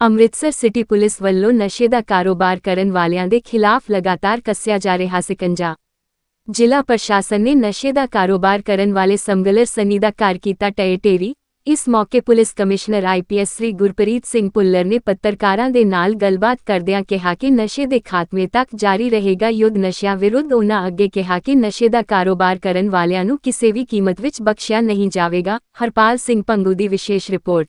Amritsar city police ਵੱਲੋਂ ਨਸ਼ੇ ਦਾ ਕਾਰੋਬਾਰ ਕਰਨ ਵਾਲਿਆਂ ਦੇ ਖਿਲਾਫ ਲਗਾਤਾਰ ਕੱਸਿਆ ਜਾ ਰਿਹਾ ਸਿਕੰਜਾ ਜ਼ਿਲ੍ਹਾ ਪ੍ਰਸ਼ਾਸਨ ਨੇ ਨਸ਼ੇ ਦਾ ਕਾਰੋਬਾਰ ਕਰਨ ਵਾਲੇ ਸਮਗਲਰ ਸਨੀ ਦਾ ਘਰ ਕੀਤਾ ਟਏ ਇਸ ਮੌਕੇ police commissioner IPS Shri Gurpreet Singh Bhullar ਨੇ ਪੱਤਰਕਾਰਾਂ ਦੇ ਨਾਲ ਗੱਲਬਾਤ ਕਰਦਿਆਂ ਕਿਹਾ ਕਿ ਨਸ਼ੇ ਦੇ ਖਾਤਮੇ ਤੱਕ ਜਾਰੀ ਰਹੇਗਾ ਯੁੱਧ ਨਸ਼ਿਆਂ ਵਿਰੁੱਧ ਉਹਨਾਂ ਅੱਗੇ ਕਿਹਾ ਕਿ ਨਸ਼ੇ ਦਾ ਕਾਰੋਬਾਰ ਕਰਨ ਵਾਲਿਆਂ ਨੂੰ ਕਿਸੇ ਵੀ ਕੀਮਤ ਵਿੱਚ ਬਖਸ਼ਿਆ ਨਹੀਂ ਜਾਵੇਗਾ। ਹਰਪਾਲ ਸਿੰਘ ਪੰਗੂ ਦੀ ਵਿਸ਼ੇਸ਼ ਰਿਪੋਰਟ।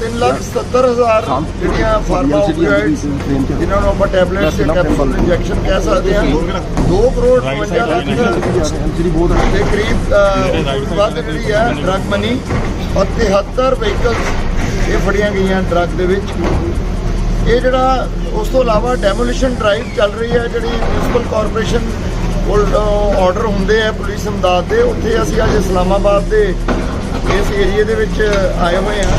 377000 ਜਿਹੜੀਆਂ ਫਾਰਮਾ ਓਪੀਓਇਡਸ ਜਿਨ੍ਹਾਂ ਨੂੰ ਆਪਾਂ ਟੈਬਲੇਟਸ ਜਾਂ ਕੈਪਸੂਲ ਇੰਜੈਕਸ਼ਨ ਕਹਿ ਸਕਦੇ ਹਾਂ। 2 ਕਰੋੜ 52 ਲੱਖ ਦੇ ਕਰੀਬ ਬਾਅਦ ਜਿਹੜੀ ਹੈ ਡਰੱਗ ਮਨੀ ਔਰ 73 ਵਹੀਕਲਸ ਇਹ ਫੜੀਆਂ ਗਈਆਂ ਡਰੱਗ ਦੇ ਵਿੱਚ। ਇਹ ਜਿਹੜਾ ਉਸ ਤੋਂ ਇਲਾਵਾ ਡੈਮੋਲੀਸ਼ਨ ਡਰਾਈਵ ਚੱਲ ਰਹੀ ਹੈ ਜਿਹੜੀ ਮਿਊਨਿਸਪਲ ਕਾਰਪੋਰੇਸ਼ਨ ਕੋਲ ਆਰਡਰ ਹੁੰਦੇ ਆ ਪੁਲਿਸ ਇਮਦਾਦ ਦੇ। ਉੱਥੇ ਅਸੀਂ ਅੱਜ ਇਸਲਾਮਾਬਾਦ ਦੇ ਇਸ ਏਰੀਏ ਦੇ ਵਿੱਚ ਆਏ ਹੋਏ ਹਾਂ।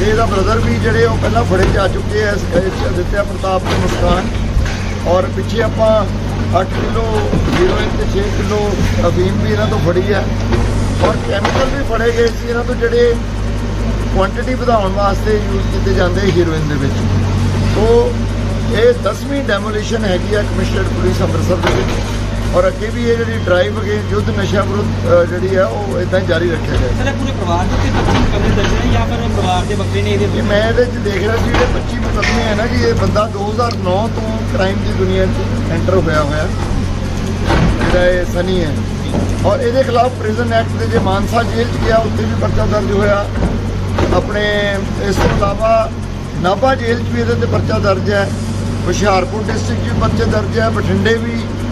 ਤੇ ਇਹਦਾ ਬ੍ਰਦਰ ਵੀ ਜਿਹੜੇ ਉਹ ਪਹਿਲਾਂ ਫੜੇ ਜਾ ਚੁੱਕੇ ਆ, ਇਸ ਦਿੱਤਿਆ ਪ੍ਰਤਾਪ ਤੇ ਮੁਸਕਾਨ ਔਰ ਪਿੱਛੇ ਆਪਾਂ 8 ਕਿਲੋ ਹੀਰੋਇਨ ਤੇ 6 ਕਿਲੋ ਅਫੀਮ ਵੀ ਇਹਨਾਂ ਤੋਂ ਫੜੀ ਹੈ ਔਰ ਕੈਮੀਕਲ ਵੀ ਫੜੇ ਗਏ ਸੀ ਇਹਨਾਂ ਤੋਂ ਜਿਹੜੇ ਕੁਆਂਟੀਟੀ ਵਧਾਉਣ ਵਾਸਤੇ ਯੂਜ਼ ਕੀਤੇ ਜਾਂਦੇ ਹੀਰੋਇਨ ਦੇ ਵਿੱਚ। ਸੋ ਇਹ 10ਵੀਂ ਡੈਮੋਲੀਸ਼ਨ ਹੈਗੀ ਆ ਕਮਿਸ਼ਨਰ ਪੁਲਿਸ ਅੰਮ੍ਰਿਤਸਰ ਦੇ ਵਿੱਚ। ਔਰ ਅੱਗੇ ਵੀ ਇਹ ਜਿਹੜੀ ਡਰਾਈਵ ਅਗੇ ਯੁੱਧ ਨਸ਼ਾ ਵਿਰੁੱਧ ਜਿਹੜੀ ਆ ਉਹ ਇਦਾਂ ਜਾਰੀ ਰੱਖਿਆ ਜਾਏ ਸਰ ਪੂਰੇ ਪਰਿਵਾਰ ਦੇ ਉੱਤੇ ਬੱਚੇ ਮੁਕੱਦਮੇ ਦਰਜ ਨੇ ਜਾਂ ਫਿਰ ਪਰਿਵਾਰ ਦੇ ਬੱਕਰੇ ਨੇ ਇਹਦੇ ਮੈਂ ਇਹਦੇ ਚ ਦੇਖ ਰਿਹਾ ਸੀ ਜਿਹੜੇ 25 ਮੁਕੱਦਮੇ ਹੈ ਨਾ ਕਿ ਇਹ ਬੰਦਾ 2009 ਤੋਂ ਕ੍ਰਾਈਮ ਦੀ ਦੁਨੀਆ 'ਚ ਐਂਟਰ ਹੋਇਆ ਹੋਇਆ। ਜਿਹੜਾ ਇਹ ਸਨੀ ਹੈ। ਔਰ ਇਹਦੇ ਖਿਲਾਫ ਪ੍ਰਿਜ਼ਨ ਐਕਟ ਦੇ ਜੇ ਮਾਨਸਾ ਜੇਲ੍ਹ 'ਚ ਗਿਆ ਉੱਥੇ ਵੀ ਪਰਚਾ ਦਰਜ ਹੋਇਆ। ਆਪਣੇ ਇਸ ਤੋਂ ਇਲਾਵਾ ਨਾਭਾ ਜੇਲ੍ਹ 'ਚ ਵੀ ਇਹਦੇ ਤੇ ਪਰਚਾ ਦਰਜ ਹੈ। ਹੁਸ਼ਿਆਰਪੁਰ ਡਿਸਟ੍ਰਿਕਟ 'ਚ ਵੀ ਪਰਚੇ ਦਰਜ ਹੈ। ਬਠਿੰਡੇ ਵੀ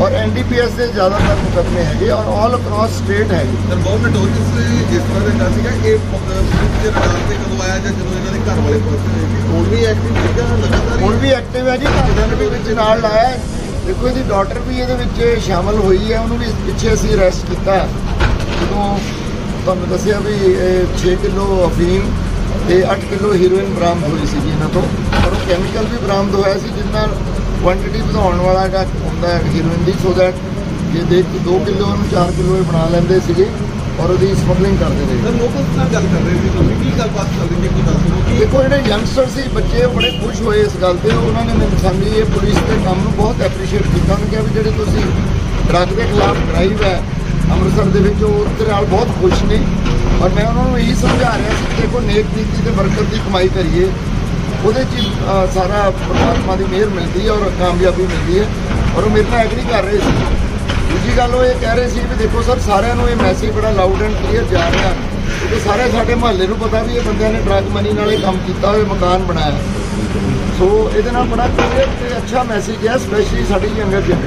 ਔਰ ਐਨਡੀਪੀਐਸ ਦੇ ਜ਼ਿਆਦਾਤਰ ਮੁਕੱਦਮੇ ਹੈਗੇ ਔਰ ਆਲ ਅਕ੍ਰੋਸ ਸਟੇਟ ਹੈਗੇ ਸਰ ਬਹੁਤ ਨੋਟਿਸ ਜਿਸ ਤਰ੍ਹਾਂ ਦੇ ਸੀਗਾ ਇਹ ਪੁਲਿਸ ਦੇ ਰਡਾਰ ਤੇ ਕਦੋਂ ਆਇਆ ਜਾਂ ਜਦੋਂ ਇਹਨਾਂ ਦੇ ਘਰ ਵਾਲੇ ਪਹੁੰਚੇ ਸੀ ਹੁਣ ਵੀ ਐਕਟਿਵ ਸੀਗਾ ਲਗਾਤਾਰ ਹੁਣ ਵੀ ਐਕਟਿਵ ਹੈ ਜੀ ਘਰਦਿਆਂ ਵੀ ਵਿੱਚ ਨਾਲ ਲਾਇਆ। ਦੇਖੋ ਇਹਦੀ ਡਾਟਰ ਵੀ ਇਹਦੇ ਵਿੱਚ ਸ਼ਾਮਲ ਹੋਈ ਹੈ ਉਹਨੂੰ ਵੀ ਪਿੱਛੇ ਅਸੀਂ ਅਰੈਸਟ ਕੀਤਾ। ਜਦੋਂ ਤੁਹਾਨੂੰ ਦੱਸਿਆ ਵੀ ਇਹ 6 ਕਿਲੋ ਅਫੀਮ ਤੇ 8 ਕਿਲੋ ਹੀਰੋਇਨ ਬਰਾਮਦ ਹੋਈ ਸੀ ਇਹਨਾਂ ਤੋਂ ਔਰ ਉਹ ਕੈਮੀਕਲ ਵੀ ਬਰਾਮਦ ਹੋਇਆ ਸੀ ਜਿਸ ਨਾਲ ਕੁਆਂਟੀਟੀ ਵਧਾਉਣ ਵਾਲਾ ਜਿਹੜਾ ਹੁੰਦਾ ਹੈ ਹੀਰੋਇਨ ਦੀ ਸੋ ਦੈਟ ਜੇ ਦੇ 2 ਕਿਲੋ ਨੂੰ 4 ਕਿਲੋ ਇਹ ਬਣਾ ਲੈਂਦੇ ਸੀਗੇ ਔਰ ਉਹਦੀ ਸਮਗਲਿੰਗ ਕਰਦੇ ਰਹੇ। ਸਰ ਲੋਕਲ ਨਾਲ ਗੱਲ ਕਰ ਰਹੇ ਸੀ ਤੁਸੀਂ ਕੀ ਗੱਲਬਾਤ ਚੱਲਦੀ ਸੀ ਕੋਈ ਦੱਸ ਕਿ ਦੇਖੋ ਜਿਹੜੇ ਯੰਗਸਟਰ ਸੀ ਬੱਚੇ ਉਹ ਬੜੇ ਖੁਸ਼ ਹੋਏ ਇਸ ਗੱਲ ਤੇ। ਉਹਨਾਂ ਨੇ ਮੈਨੂੰ ਸਾਡੀ ਇਹ ਪੁਲਿਸ ਦੇ ਕੰਮ ਨੂੰ ਬਹੁਤ ਐਪਰੀਸ਼ੀਏਟ ਕੀਤਾ। ਉਹਨਾਂ ਕਿਹਾ ਵੀ ਜਿਹੜੇ ਤੁਸੀਂ ਡਰੱਗ ਦੇ ਖਿਲਾਫ ਡਰਾਈਵ ਹੈ ਅੰਮ੍ਰਿਤਸਰ ਦੇ ਵਿੱਚ ਉਹ ਉਹਦੇ ਨਾਲ ਬਹੁਤ ਖੁਸ਼ ਨੇ। ਔਰ ਮੈਂ ਉਹਨਾਂ ਨੂੰ ਇਹੀ ਸਮਝਾ ਰਿਹਾ ਸੀ ਕਿ ਦੇਖੋ ਨੇਕ ਨੀਤੀ ਤੇ ਬਰਕਤ ਦੀ ਕਮਾਈ ਕਰੀਏ। ਉਹਦੇ 'ਚ ਹੀ, ਸਾਰਾ ਪਰਮਾਤਮਾ ਦੀ ਮਿਹਰ ਮਿਲਦੀ ਹੈ ਔਰ ਕਾਮਯਾਬੀ ਮਿਲਦੀ ਹੈ। ਔਰ ਉਹ ਮੇਰੇ ਨਾਲ ਐਗਰੀ ਕਰ ਰਹੇ ਸੀ। ਦੂਜੀ ਗੱਲ ਉਹ ਇਹ ਕਹਿ ਰਹੇ ਸੀ ਵੀ ਦੇਖੋ ਸਰ ਸਾਰਿਆਂ ਨੂੰ ਇਹ ਮੈਸੇਜ ਬੜਾ ਲਾਊਡ ਐਂਡ ਕਲੀਅਰ ਜਾ ਰਿਹਾ। ਕਿਉਂਕਿ ਸਾਰੇ ਸਾਡੇ ਮਹੱਲੇ ਨੂੰ ਪਤਾ ਵੀ ਇਹ ਬੰਦਿਆਂ ਨੇ ਡਰੱਗ ਮਨੀ ਨਾਲ ਇਹ ਕੰਮ ਕੀਤਾ ਹੋਇਆ ਮਕਾਨ ਬਣਾਇਆ। ਸੋ ਇਹਦੇ ਨਾਲ ਬੜਾ ਕਲੀਅਰ ਤੇ ਅੱਛਾ ਮੈਸੇਜ ਹੈ ਸਪੈਸ਼ਲੀ ਸਾਡੀ ਯੰਗਰ ਜਨਰੇਸ਼ਨ